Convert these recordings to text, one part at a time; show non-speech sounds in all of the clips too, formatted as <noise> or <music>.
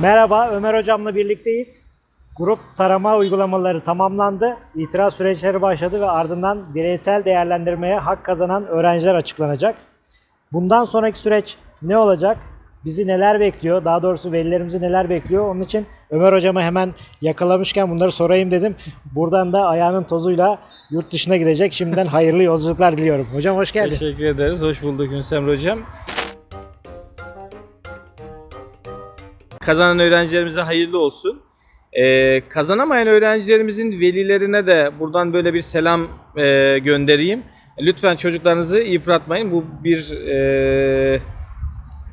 Merhaba, Ömer Hocam'la birlikteyiz. Grup tarama uygulamaları tamamlandı. İtiraz süreçleri başladı ve ardından bireysel değerlendirmeye hak kazanan öğrenciler açıklanacak. Bundan sonraki süreç ne olacak? Bizi neler bekliyor? Daha doğrusu velilerimizi neler bekliyor? Onun için Ömer Hocam'a hemen yakalamışken bunları sorayım dedim. Buradan da ayağının tozuyla yurt dışına gidecek. Şimdiden hayırlı yolculuklar diliyorum. Hocam hoş geldin. Teşekkür ederiz. Hoş bulduk Hünsem Hocam. Kazanan öğrencilerimize hayırlı olsun. Ee, kazanamayan öğrencilerimizin velilerine de buradan böyle bir selam e, göndereyim. Lütfen çocuklarınızı yıpratmayın. Bu bir e,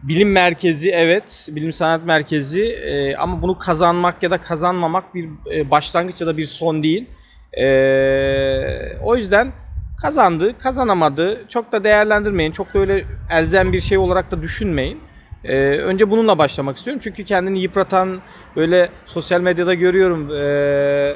bilim merkezi evet, bilim sanat merkezi e, ama bunu kazanmak ya da kazanmamak bir e, başlangıç ya da bir son değil. E, o yüzden kazandı, kazanamadı. Çok da değerlendirmeyin. Çok da öyle elzem bir şey olarak da düşünmeyin. Ee, önce bununla başlamak istiyorum. Çünkü kendini yıpratan böyle sosyal medyada görüyorum. ee,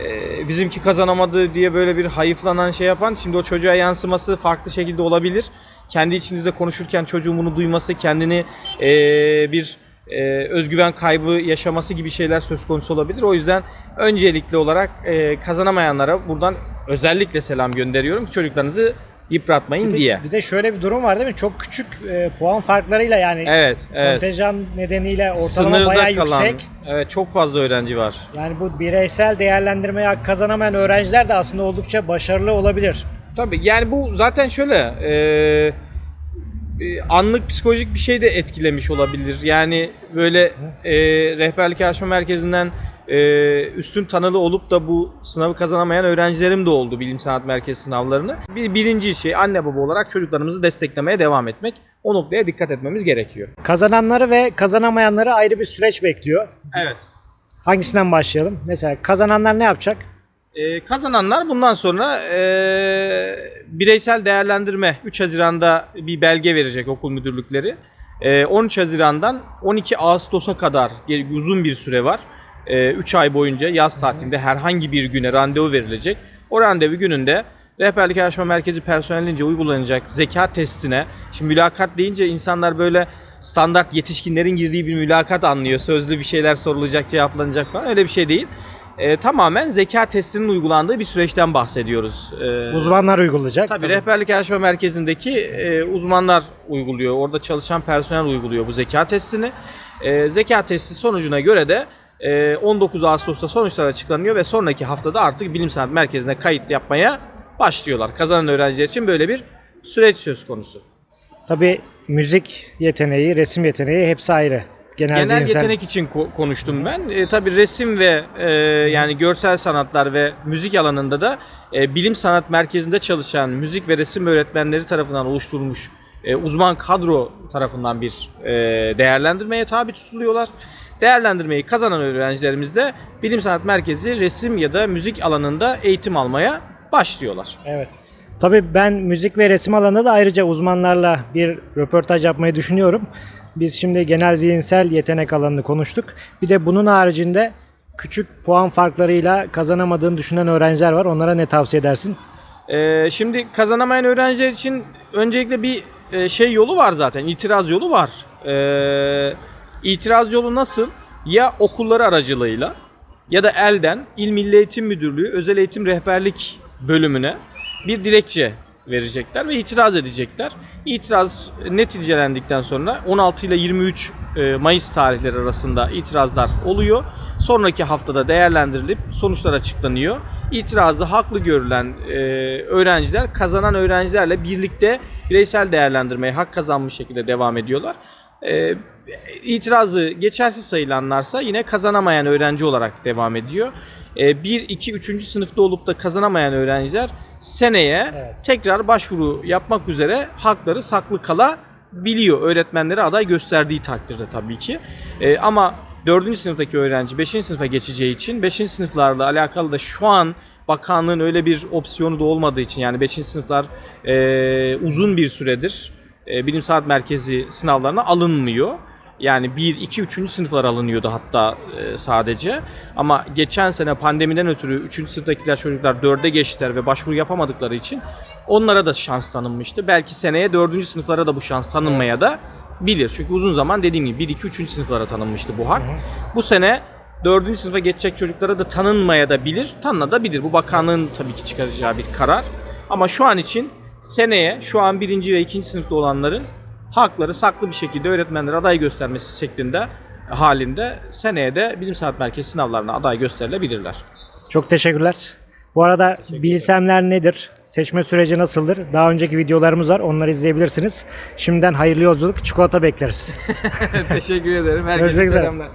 ee, bizimki kazanamadı diye böyle bir hayıflanan şey yapan. Şimdi o çocuğa yansıması farklı şekilde olabilir. Kendi içinizde konuşurken çocuğun bunu duyması, kendini ee, bir ee, özgüven kaybı yaşaması gibi şeyler söz konusu olabilir. O yüzden öncelikli olarak ee, kazanamayanlara buradan özellikle selam gönderiyorum çocuklarınızı yıpratmayın Bir de- diye. Bir de şöyle bir durum var değil mi? Çok küçük e, puan farklarıyla yani Evet, evet. kontenjan nedeniyle ortalama Sınırda bayağı kalan, yüksek. evet çok fazla öğrenci var. Yani bu bireysel değerlendirmeye hak kazanamayan öğrenciler de aslında oldukça başarılı olabilir. Tabii yani bu zaten şöyle e, e, anlık psikolojik bir şey de etkilemiş olabilir. Yani böyle e, rehberlik araştırma merkezinden e, üstün tanılı olup da bu sınavı kazanamayan öğrencilerim de oldu bilim sanat merkezi sınavlarını. Bir, birinci şey anne baba olarak çocuklarımızı desteklemeye devam etmek. O noktaya dikkat etmemiz gerekiyor. Kazananları ve kazanamayanları ayrı bir süreç bekliyor. Evet. Hangisinden başlayalım? Mesela kazananlar ne yapacak? Ee, kazananlar bundan sonra ee, bireysel değerlendirme 3 Haziran'da bir belge verecek okul müdürlükleri. Ee, 13 Haziran'dan 12 Ağustos'a kadar uzun bir süre var. 3 ay boyunca yaz tatilinde herhangi bir güne randevu verilecek. O randevu gününde Rehberlik Araştırma Merkezi personelince uygulanacak zeka testine, şimdi mülakat deyince insanlar böyle standart yetişkinlerin girdiği bir mülakat anlıyor. Sözlü bir şeyler sorulacak, cevaplanacak falan. Öyle bir şey değil. Ee, tamamen zeka testinin uygulandığı bir süreçten bahsediyoruz. Ee, Uzmanlar uygulayacak. Tabii rehberlik araştırma merkezindeki e, uzmanlar uyguluyor. Orada çalışan personel uyguluyor bu zeka testini. E, zeka testi sonucuna göre de e, 19 Ağustos'ta sonuçlar açıklanıyor ve sonraki haftada artık bilim sanat merkezine kayıt yapmaya başlıyorlar. Kazanan öğrenciler için böyle bir süreç söz konusu. Tabii müzik yeteneği, resim yeteneği hepsi ayrı. Genel, Genel zihinsel. yetenek için ko- konuştum ben. E, tabii resim ve e, yani görsel sanatlar ve müzik alanında da e, bilim sanat merkezinde çalışan müzik ve resim öğretmenleri tarafından oluşturulmuş e, uzman kadro tarafından bir e, değerlendirmeye tabi tutuluyorlar. Değerlendirmeyi kazanan öğrencilerimiz de bilim sanat merkezi resim ya da müzik alanında eğitim almaya başlıyorlar. Evet. Tabii ben müzik ve resim alanında da ayrıca uzmanlarla bir röportaj yapmayı düşünüyorum. Biz şimdi genel zihinsel yetenek alanını konuştuk. Bir de bunun haricinde küçük puan farklarıyla kazanamadığını düşünen öğrenciler var. Onlara ne tavsiye edersin? Ee, şimdi kazanamayan öğrenciler için öncelikle bir e, şey yolu var zaten. itiraz yolu var. Ee, itiraz yolu nasıl? Ya okulları aracılığıyla ya da elden İl Milli Eğitim Müdürlüğü Özel Eğitim Rehberlik bölümüne bir dilekçe verecekler ve itiraz edecekler. İtiraz neticelendikten sonra 16 ile 23 e, Mayıs tarihleri arasında itirazlar oluyor. Sonraki haftada değerlendirilip sonuçlar açıklanıyor. İtirazı haklı görülen e, öğrenciler kazanan öğrencilerle birlikte bireysel değerlendirmeye hak kazanmış şekilde devam ediyorlar. E, itirazı geçersiz sayılanlarsa yine kazanamayan öğrenci olarak devam ediyor. E, 1, 2, 3. sınıfta olup da kazanamayan öğrenciler seneye Evet. tekrar başvuru yapmak üzere hakları saklı kalabiliyor. Öğretmenlere aday gösterdiği takdirde tabii ki. E, ama 4. sınıftaki öğrenci 5. sınıfa geçeceği için 5. sınıflarla alakalı da şu an bakanlığın öyle bir opsiyonu da olmadığı için yani 5. sınıflar e, uzun bir süredir e, bilim sanat merkezi sınavlarına alınmıyor. Yani 1, 2, 3. sınıflar alınıyordu hatta e, sadece. Ama geçen sene pandemiden ötürü 3. sınıftakiler çocuklar 4'e geçtiler ve başvuru yapamadıkları için onlara da şans tanınmıştı. Belki seneye 4. sınıflara da bu şans tanınmaya da bilir. Çünkü uzun zaman dediğim gibi 1 2 3. sınıflara tanınmıştı bu hak. Bu sene 4. sınıfa geçecek çocuklara da tanınmaya da bilir, tanınabilir. Bu bakanlığın tabii ki çıkaracağı bir karar. Ama şu an için seneye şu an 1. ve 2. sınıfta olanların hakları saklı bir şekilde öğretmenlere aday göstermesi şeklinde halinde seneye de bilim sanat merkezi sınavlarına aday gösterilebilirler. Çok teşekkürler. Bu arada bilsemler nedir? Seçme süreci nasıldır? Daha önceki videolarımız var. Onları izleyebilirsiniz. Şimdiden hayırlı yolculuk. Çikolata bekleriz. <laughs> Teşekkür ederim. Herkese Görüşmek üzere. selamlar.